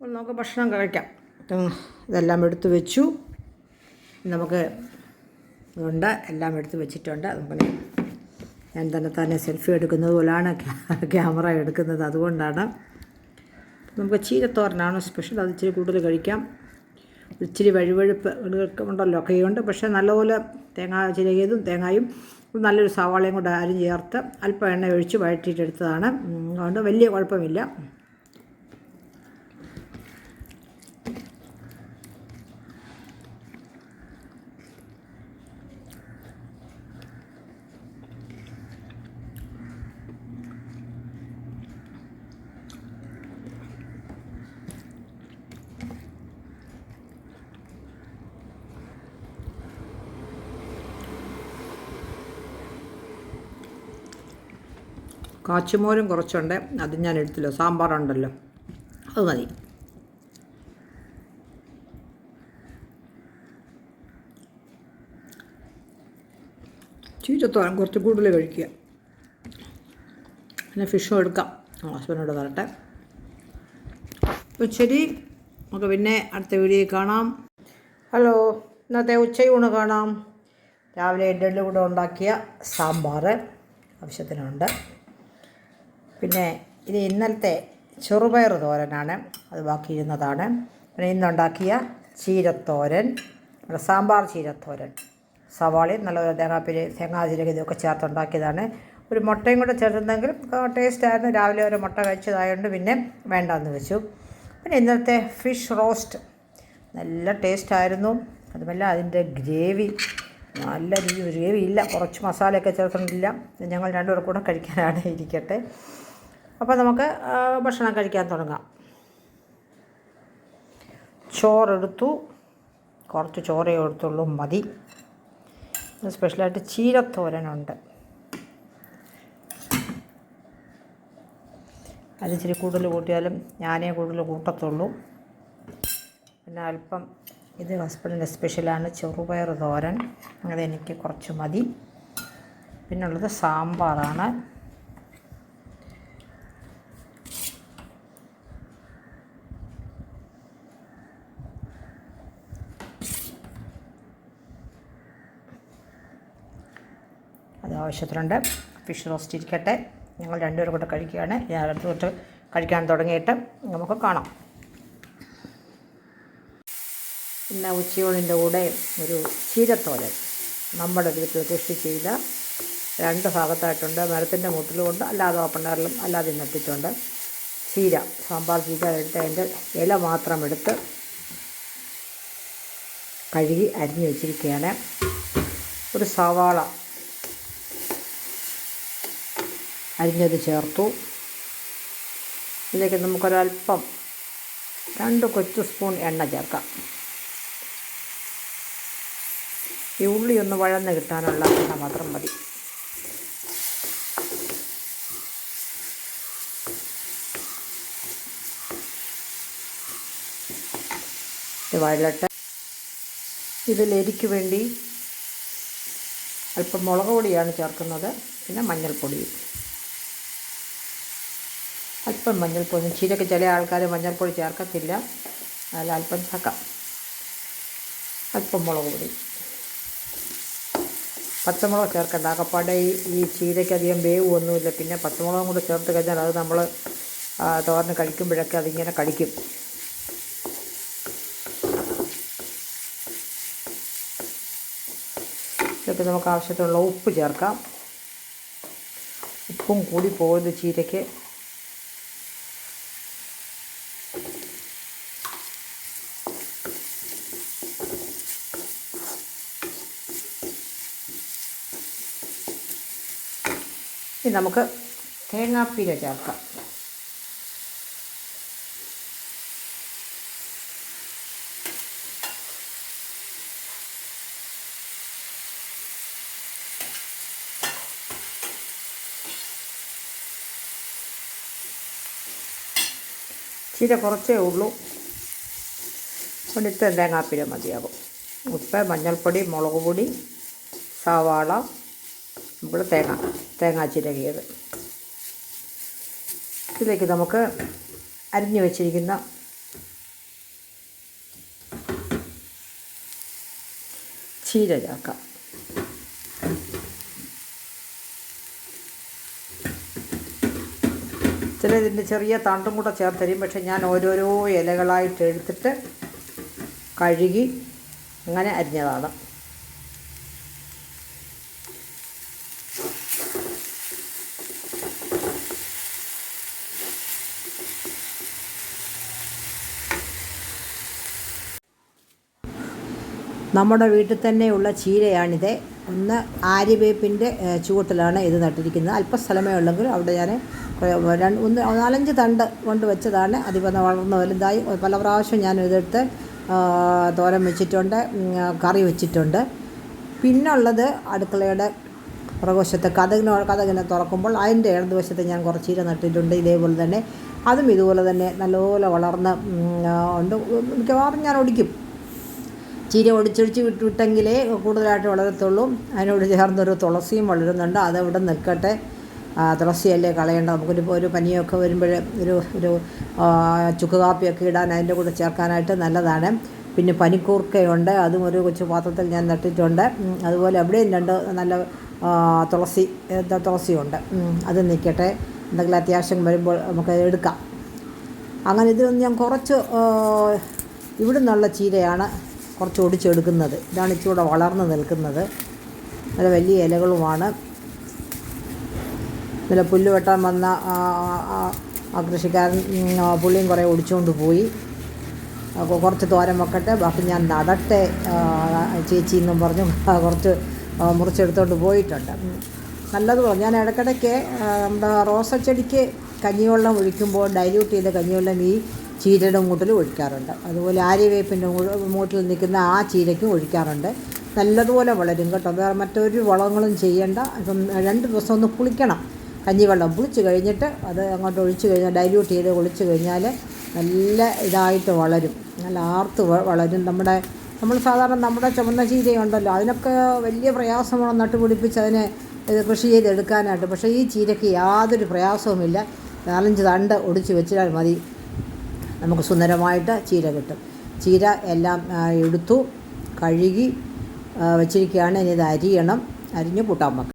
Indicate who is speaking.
Speaker 1: അപ്പോൾ നമുക്ക് ഭക്ഷണം കഴിക്കാം. ഇതെല്ലാം എടുത്തു വെച്ചു. നമുക്ക് ഉണ്ട് എല്ലാം എടുത്തു വെച്ചിട്ടുണ്ട്. നമുക്ക് ഞാൻ തന്നെ തന്നെ സെൽഫി എടുക്കുന്നത് പോലെയാണ് ക്യാമറ എടുക്കുന്നത് അതുകൊണ്ടാണ്. നമുക്ക് ചീരത്തോരനാണ് സ്പെഷ്യൽ അത് ഇച്ചിരി കൂടുതൽ കഴിക്കാം. ഇച്ചിരി വഴുവഴുപ്പ് ഉണ്ടല്ലോ ഒക്കെ ഉണ്ട് പക്ഷേ നല്ലപോലെ തേങ്ങ ചിരകിയതും തേങ്ങായും നല്ലൊരു സവാളയും കൂടെ അരിഞ്ഞ് ചേർത്ത് അല്പം എണ്ണ ഒഴിച്ച് വഴറ്റിയിട്ടെടുത്തതാണ്. അതുകൊണ്ട് വലിയ കുഴപ്പമില്ല. കാച്ചുമോരും കുറച്ചുണ്ട്. അത് ഞാൻ എടുത്തില്ല. സാമ്പാറുണ്ടല്ലോ. അത് മതി. ചീറ്റത്തോളം കുറച്ച് കൂടുതൽ കഴിക്കുക. പിന്നെ ഫിഷും എടുക്കാം. ഹസ്ബൻഡോട് തരട്ടെ ഉച്ചരി നമുക്ക് പിന്നെ അടുത്ത വീഡിയോ കാണാം. ഹലോ. ഇന്നത്തെ ഉച്ചയൂണ് കാണാം. രാവിലെ ഇഡ്ഡലി കൂടെ ഉണ്ടാക്കിയ സാമ്പാർ ആവശ്യത്തിനുണ്ട്. പിന്നെ ഇത് ഇന്നലത്തെ ചെറുപയർ തോരനാണ്. അത് ബാക്കിയിരുന്നതാണ്. പിന്നെ ഇന്നുണ്ടാക്കിയ ചീരത്തോരൻ സാമ്പാർ ചീരത്തോരൻ സവാളയും നല്ലൊരു തേങ്ങാപ്പിരി തേങ്ങാതിരക ഇതൊക്കെ ചേർത്തുണ്ടാക്കിയതാണ്. ഒരു മുട്ടയും കൂടെ ചേർത്തുന്നെങ്കിൽ ടേസ്റ്റായിരുന്നു രാവിലെ ഒരു മുട്ട കഴിച്ചതായതുകൊണ്ട് പിന്നെ വേണ്ടാന്ന് വെച്ചു. പിന്നെ ഇന്നത്തെ ഫിഷ് റോസ്റ്റ് നല്ല ടേസ്റ്റായിരുന്നു അതുമല്ല അതിന്റെ ഗ്രേവി നല്ല രീതി ഗ്രേവി ഇല്ല കുറച്ച് മസാലയൊക്കെ ചേർത്തിട്ടില്ല. ഞങ്ങൾ രണ്ടുപേർ കൂടെ കഴിക്കാനാണ് ഇരിക്കട്ടെ. അപ്പോൾ നമുക്ക് ഭക്ഷണം കഴിക്കാൻ തുടങ്ങാം. ചോറെടുത്തു. കുറച്ച് ചോറേ എടുത്തുള്ളൂ മതി. സ്പെഷ്യലായിട്ട് ചീരത്തോരനുണ്ട്. അത് ഇച്ചിരി കൂടുതൽ കൂട്ടിയാലും ഞാനേ കൂടുതൽ കൂട്ടത്തുള്ളൂ. പിന്നെ അല്പം ഇത് ഹസ്ബൻഡിന്റെ സ്പെഷ്യലാണ് ചെറുപയർ തോരൻ. അതെനിക്ക് കുറച്ച് മതി. പിന്നുള്ളത് സാമ്പാറാണ്. അത് ആവശ്യത്തിനുണ്ട്. ഫിഷ് റോസ്റ്റ് ഇരിക്കട്ടെ. ഞങ്ങൾ രണ്ടുപേരും കൂടെ കഴിക്കുകയാണ്. ഞാൻ അടുത്ത് തൊട്ട് കഴിക്കാൻ തുടങ്ങിയിട്ട് നമുക്ക് കാണാം. ഇന്ന് ഉച്ചയോളിന്റെ കൂടെ ഒരു ചീരത്തോരൻ നമ്മുടെ വീട്ടിൽ കൃഷി ചെയ്ത രണ്ട് ഭാഗത്തായിട്ടുണ്ട്. മരത്തിന്റെ മുട്ടിലുമുണ്ട്. അല്ലാതെ ഓപ്പണറിലും അല്ലാതെ നട്ടിട്ടുണ്ട്. ചീര സാമ്പാർ ചീര എടുത്ത് അതിന്റെ ഇല മാത്രം എടുത്ത് കഴുകി അരിഞ്ഞു വെച്ചിരിക്കുകയാണ്. ഒരു സവാള അരിഞ്ഞത് ചേർത്തു. ഇതിലേക്ക് നമുക്കൊരല്പം രണ്ട് കൊച്ചു സ്പൂൺ എണ്ണ ചേർക്കാം. ഈ ഉള്ളി ഒന്ന് വഴന്ന് കിട്ടാനുള്ള എണ്ണ മാത്രം മതി. ഇത് വഴലട്ടെ. ഇതിൽ എരിക്ക് വേണ്ടി അല്പം മുളക് പൊടിയാണ് ചേർക്കുന്നത്. പിന്നെ മഞ്ഞൾപ്പൊടിയും അല്പം മഞ്ഞൾപ്പൊടി ചീരക്ക് ചില ആൾക്കാർ മഞ്ഞൾപ്പൊടി ചേർക്കത്തില്ല. അതിൽ അല്പം ചക്ക അല്പം മുളക് പൊടി. പച്ചമുളക് ചേർക്കണ്ട. അകപ്പാടെ ഈ ഈ ചീരയ്ക്ക് വേവ് ഒന്നുമില്ല പിന്നെ പച്ചമുളകും കൂടെ ചേർത്ത് കഴിഞ്ഞാൽ അത് നമ്മൾ തോരന് കഴിക്കുമ്പോഴൊക്കെ അതിങ്ങനെ കടിക്കും. ഇതൊക്കെ നമുക്ക് ആവശ്യത്തിനുള്ള ഉപ്പ് ചേർക്കാം. ഉപ്പും കൂടി പോകരുത് ചീരയ്ക്ക്. ഇനി നമുക്ക് തേങ്ങാപ്പീര ചേർക്കാം. ചീര കുറച്ചേ ഉള്ളൂ. ഇത്ര തേങ്ങാപ്പീര മതിയാകും. ഉപ്പ് മഞ്ഞൾപ്പൊടി മുളക് പൊടി സവാള നമ്മുടെ തേങ്ങ തേങ്ങ ചിരകിയത് ഇതിലേക്ക് നമുക്ക് അരിഞ്ഞു വച്ചിരിക്കുന്ന ചീര ചേർക്കാം. ചിലതിന്റെ ചെറിയ തണ്ടും കൂടെ ചേർത്ത് തരും. പക്ഷേ ഞാൻ ഓരോരോ ഇലകളായിട്ട് എടുത്തിട്ട് കഴുകി അങ്ങനെ അരിഞ്ഞതാണ്. നമ്മുടെ വീട്ടിൽ തന്നെയുള്ള ചീരയാണിത്. ഒന്ന് ആര്യവേപ്പിന്റെ ചുവട്ടിലാണ് ഇത് നട്ടിരിക്കുന്നത്. അല്പ സ്ഥലമേ ഉള്ളെങ്കിൽ അവിടെ ഞാൻ രണ്ട് ഒന്ന് നാലഞ്ച് തണ്ട് കൊണ്ട് വെച്ചതാണ്. അതിപ്പോൾ വളർന്ന് വലുതായി. പല പ്രാവശ്യം ഞാൻ ഇതെടുത്ത് തോരൻ വെച്ചിട്ടുണ്ട് കറി വെച്ചിട്ടുണ്ട്. പിന്നുള്ളത് അടുക്കളയുടെ പ്രകോശത്ത് കഥകിനോ കഥകിനെ തുറക്കുമ്പോൾ അതിന്റെ ഇടതുവശത്ത് ഞാൻ കുറച്ച് ചീര നട്ടിട്ടുണ്ട് ഇതേപോലെ തന്നെ. അതും ഇതുപോലെ തന്നെ നല്ലപോലെ വളർന്ന് ഉണ്ട്. മിക്കവാറും ഞാൻ ഒടിക്കും. ചീര ഒടിച്ചൊടിച്ച് വിട്ട് വിട്ടെങ്കിലേ കൂടുതലായിട്ട് വളരത്തുള്ളൂ. അതിനോട് ചേർന്നൊരു തുളസിയും വളരുന്നുണ്ട്. അതവിടെ നിൽക്കട്ടെ. തുളസിയല്ലേ കളയേണ്ട നമുക്കൊരു ഒരു പനിയൊക്കെ വരുമ്പോൾ ഒരു ഒരു ചുക്ക് കാപ്പിയൊക്കെ ഇടാൻ അതിന്റെ കൂടെ ചേർക്കാനായിട്ട് നല്ലതാണ്. പിന്നെ പനിക്കൂർക്കയുണ്ട്. അതും ഒരു കൊച്ചു പാത്രത്തിൽ ഞാൻ നട്ടിട്ടുണ്ട്. അതുപോലെ അവിടെയും രണ്ട് നല്ല തുളസി തുളസിയുണ്ട്. അത് നിൽക്കട്ടെ. എന്തെങ്കിലും അത്യാവശ്യം വരുമ്പോൾ നമുക്ക് എടുക്കാം. അങ്ങനെ ഇതിൽ ഞാൻ കുറച്ച് ഇവിടുന്നുള്ള ചീരയാണ്. കുറച്ച് ഒടിച്ചെടുക്കുന്നത്. ഇതാണ് ഇച്ചിരൂടെ വളർന്ന് നിൽക്കുന്നത്. നല്ല വലിയ ഇലകളുമാണ്. ഇന്നലെ പുല്ല് വെട്ടാൻ വന്ന ആ, കൃഷിക്കാരൻ പുള്ളിയും കുറേ ഒടിച്ചുകൊണ്ട് പോയി. കുറച്ച് തോരൻ വെക്കട്ടെ. ബാക്കി ഞാൻ നടട്ടെ. ചേച്ചി എന്നും പറഞ്ഞു. കുറച്ച് മുറിച്ചെടുത്തോണ്ട് പോയിട്ടുണ്ട്. നല്ലത് ഞാൻ ഇടയ്ക്കിടയ്ക്ക് നമ്മുടെ റോസച്ചെടിക്ക് കഞ്ഞിവെള്ളം ഒഴിക്കുമ്പോൾ ഡൈല്യൂട്ട് ചെയ്ത കഞ്ഞിവെള്ളം ഈ ചീരയുടെ മൂട്ടിൽ ഒഴിക്കാറുണ്ട്. അതുപോലെ ആര്യവേപ്പിന്റെ മൂട്ടിൽ നിൽക്കുന്ന ആ ചീരയ്ക്കും ഒഴിക്കാറുണ്ട്. നല്ലതുപോലെ വളരും കേട്ടോ. വേറെ മറ്റൊരു വളങ്ങളും ചെയ്യേണ്ട. ഇപ്പം രണ്ട് ദിവസം ഒന്ന് പുളിക്കണം കഞ്ഞിവെള്ളം പുളിച്ച് കഴിഞ്ഞിട്ട് അത് അങ്ങോട്ട് ഒഴിച്ച് കഴിഞ്ഞാൽ ഡൈല്യൂട്ട് ചെയ്ത് ഒളിച്ച് കഴിഞ്ഞാൽ നല്ല ഇതായിട്ട് വളരും. നല്ല ആർത്ത് വളരും. നമ്മുടെ നമ്മൾ സാധാരണ നമ്മുടെ ചുമന്ന ചീരയുണ്ടല്ലോ. അതിനൊക്കെ വലിയ പ്രയാസമാണ് നട്ടുപിടിപ്പിച്ച് അതിനെ ഇത് കൃഷി ചെയ്തെടുക്കാനായിട്ട്. പക്ഷേ ഈ ചീരയ്ക്ക് യാതൊരു പ്രയാസവുമില്ല. നാലഞ്ച് തണ്ട് ഒടിച്ച് വെച്ചാൽ മതി. നമുക്ക് സുന്ദരമായിട്ട് ചീര കിട്ടും. ചീര എല്ലാം എടുത്തു കഴുകി വെച്ചിരിക്കുകയാണ്. ഇനി ഇത് അരിയണം. അരിഞ്ഞ് കൂട്ടാൻ